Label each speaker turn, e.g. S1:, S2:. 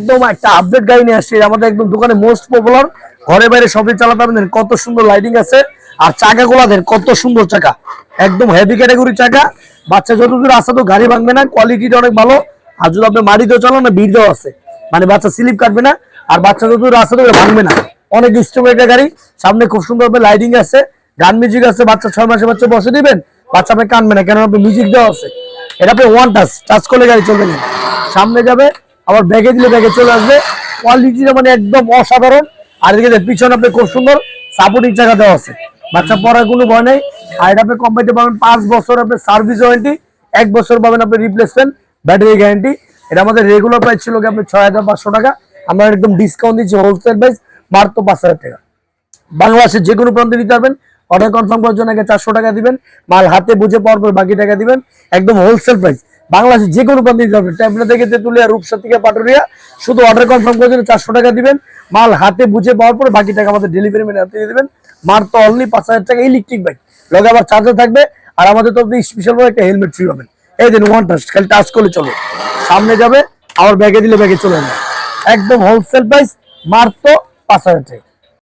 S1: একদম একটা আপডেট গাড়ি নিয়ে আসছি। আমাদের একদম দোকানে মোস্ট পপুলার ঘরে বাইরে সবই চালাতে পারবেন কত সুন্দর লাইটিং আছে। আর চাকা গুলা দেন কত সুন্দর চাকা। একদম হেভি ক্যাটাগরি চাকা। বাচ্চা যতদূর আসে তো গাড়ি ভাঙবে না কোয়ালিটিটা অনেক ভালো। আর যদি আপনি মাটিতেও চালান, না ভিড় আছে। মানে বাচ্চা স্লিপ কাটবে না, আর বাচ্চা যতদূর আসে তো ভাঙবে না। অনেক একটা গাড়ি। সামনে খুব সুন্দর লাইটিং আছে। গান মিউজিক আছে, বাচ্চা ছয় মাসে বাচ্চা বসে দিবেন। বাচ্চা আপনি কানবে না কেন আপনি মিউজিক দেওয়া আছে। এটা আপনি ওয়ান টাচ টাচ করলে গাড়ি চলবে না। সামনে যাবে আবার ব্যাগে দিলে ব্যাগে চলে আসবে। কোয়ালিটিটা মানে একদম অসাধারণ। আর এদিকে পিছনে আপনি খুব সুন্দর সাপোর্টিং চাকা দেওয়া আছে। বাচ্চা পড়ার কোনো ভয় নেই। আর এটা আপনি কোম্পানিতে পাবেন পাঁচ বছর আপনি সার্ভিস ওয়ারেন্টি এক বছর পাবেন আপনি রিপ্লেসমেন্ট ব্যাটারি গ্যারান্টি এটা আমাদের রেগুলার প্রাইস ছিল আপনি ছয় হাজার পাঁচশো টাকা। আমরা একদম ডিসকাউন্ট দিচ্ছি হোলসেল প্রাইস মাত্র পাঁচ হাজার টাকা। বাংলাদেশের যে কোনো প্রান্তে নিতে পারবেন। অর্ডার কনফার্ম করার জন্য আগে চারশো টাকা দিবেন। মাল হাতে বুঝে পাওয়ার পর বাকি টাকা দিবেন। একদম হোলসেল প্রাইস বাংলাদেশের যে কোনো প্রান্তে নিতে পারবেন ট্যাবলেট থেকে তেতুলিয়া রূপসা থেকে পাটুরিয়া। শুধু অর্ডার কনফার্ম করার জন্য চারশো টাকা দিবেন। মাল হাতে বুঝে পাওয়ার পর বাকি টাকা আমাদের ডেলিভারি ম্যান হাতে দিয়ে দিবেন। মার তো অনলি পাঁচ হাজার টাকা ইলেকট্রিক বাইক লগে আবার চার্জার থাকবে। আর আমাদের তো স্পেশাল একটা হেলমেট ফ্রি পাবেন। এই দিন ওয়ান টাচ খালি টাচ করলে চলো। সামনে যাবে, আবার ব্যাগে দিলে ব্যাগে চলে যাবে। একদম হোলসেল প্রাইস মার তো পাঁচ হাজার টাকা।